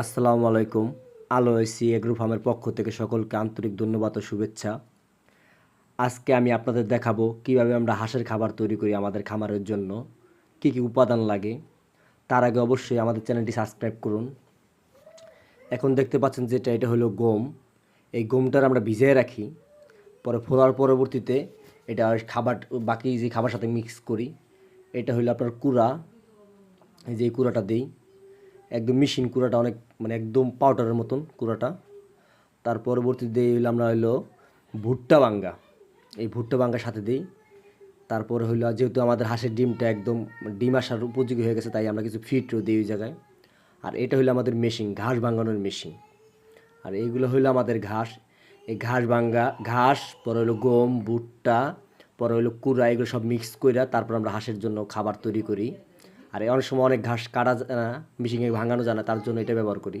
আসসালামু আলাইকুম। আলো এসি এগ্রো ফার্মের পক্ষ থেকে সকলকে আন্তরিক ধন্যবাদ ও শুভেচ্ছা। আজকে আমি আপনাদের দেখাবো কীভাবে আমরা হাঁসের খাবার তৈরি করি আমাদের খামারের জন্য, কি কি উপাদান লাগে। তার আগে অবশ্যই আমাদের চ্যানেলটি সাবস্ক্রাইব করুন। এখন দেখতে পাচ্ছেন যেটা, এটা হলো গম। এই গমটার আমরা ভিজিয়ে রাখি। পরে ফোলার পরবর্তীতে এটা খাবার, বাকি যে খাবার সাথে মিক্স করি, এটা হলো আপনার কুড়া। এই যে কুড়াটা দিই। একদম মেশিন কুড়াটা অনেক মানে একদম পাউডারের মতন কুড়াটা। তার পরবর্তী পরবর্তীতে হইল আমরা হইল ভুট্টা বাঙ্গা এই ভুট্টা বাঙ্গার সাথে দিই। তারপরে হইল যেহেতু আমাদের হাঁসের ডিমটা একদম ডিম আসার উপযোগী হয়ে গেছে, তাই আমরা কিছু ফিটও দিই ওই জায়গায়। আর এটা হইল আমাদের মেশিন ঘাস ভাঙানোর মেশিন আর এইগুলো হইল আমাদের ঘাস। এই ঘাস ভাঙ্গা, ঘাস, পরে হইল গম, ভুট্টা, পরে হইল কুড়া, এগুলো সব মিক্স করে তারপর আমরা হাঁসের জন্য খাবার তৈরি করি। আর অনেক সময় অনেক ঘাস কাটা যায় না মেশিনে ভাঙানো যায় না, তার জন্য এটা ব্যবহার করি।